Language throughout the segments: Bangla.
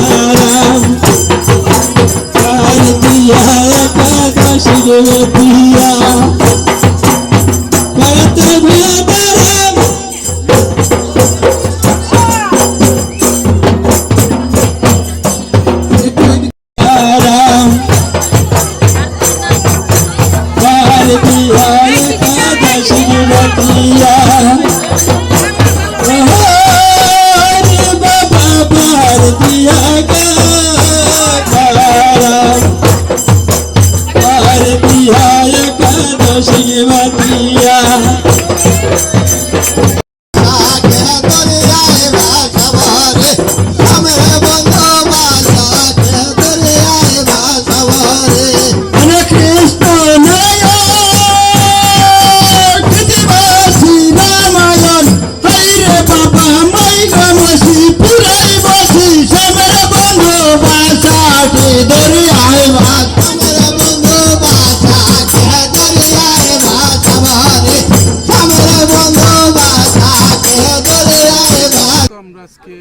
কারাম কার দিয়া একাদশীর দিয়া বাতিয়া আজকে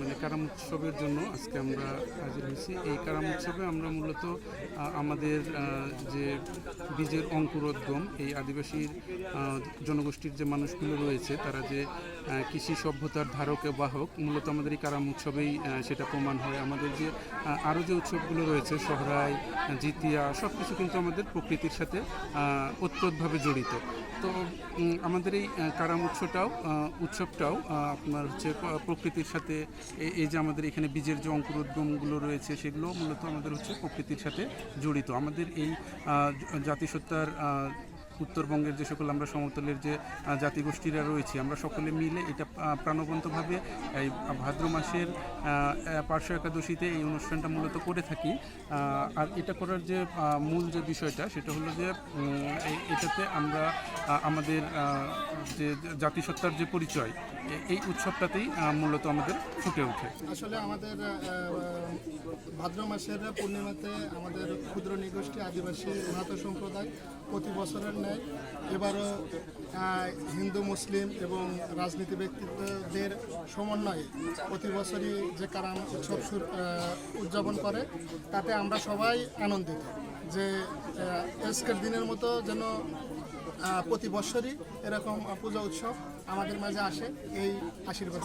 মানে কারাম উৎসবের জন্য আজকে আমরা হাজির হয়েছি। এই কারাম উৎসবে আমরা মূলত আমাদের যে বীজের অঙ্কুরোদ্গম এই আদিবাসীর জনগোষ্ঠীর যে মানুষগুলো রয়েছে তারা যে কৃষি সভ্যতার ধারক বাহক মূলত আমাদের এই কারাম উৎসবেই সেটা প্রমাণ হয়। আমাদের যে আরও যে উৎসবগুলো রয়েছে সহরাই জিতিয়া সব কিছু কিন্তু আমাদের প্রকৃতির সাথে ওতপ্রোতভাবে জড়িত। তো আমাদের এই কারাম উৎসবটাও আহ, উৎসবটাও আহ, আপনার হচ্ছে প্রকৃতির সাথে এই- যে আমাদের এখানে বীজের যে অঙ্কুরোদ্গমগুলো রয়েছে সেগুলো মূলত আমাদের হচ্ছে প্রকৃতির সাথে জড়িত। আমাদের এই জাতিসত্তার উত্তরবঙ্গের যে সকল আমরা সমতলের যে জাতিগোষ্ঠীরা রয়েছে, আমরা সকলে মিলে এটা প্রাণবন্তভাবে এই ভাদ্র মাসের পার্শ্ব একাদশীতে এই অনুষ্ঠানটা মূলত করে থাকি। আর এটা করার যে মূল যে বিষয়টা, সেটা হলো যে এটাতে আমরা আমাদের যে জাতিসত্তার যে পরিচয় এই উৎসবটাতেই মূলত আমাদের ফুটে ওঠে। আসলে আমাদের ভাদ্র মাসের পূর্ণিমাতে আমাদের ক্ষুদ্র নিগোষ্ঠী আদিবাসী উন্নত সম্প্রদায় প্রতি বছরের এবারও হিন্দু, মুসলিম এবং রাজনীতি ব্যক্তিত্বদের সমন্বয়ে প্রতি বছরই যে কারাম উৎসব উদযাপন করে, তাতে আমরা সবাই আনন্দিত যে আজকের দিনের মতো যেন প্রতি বছরই এরকম পূজা উৎসব আমাদের মাঝে আসে, এই আশীর্বাদ।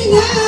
Obrigada.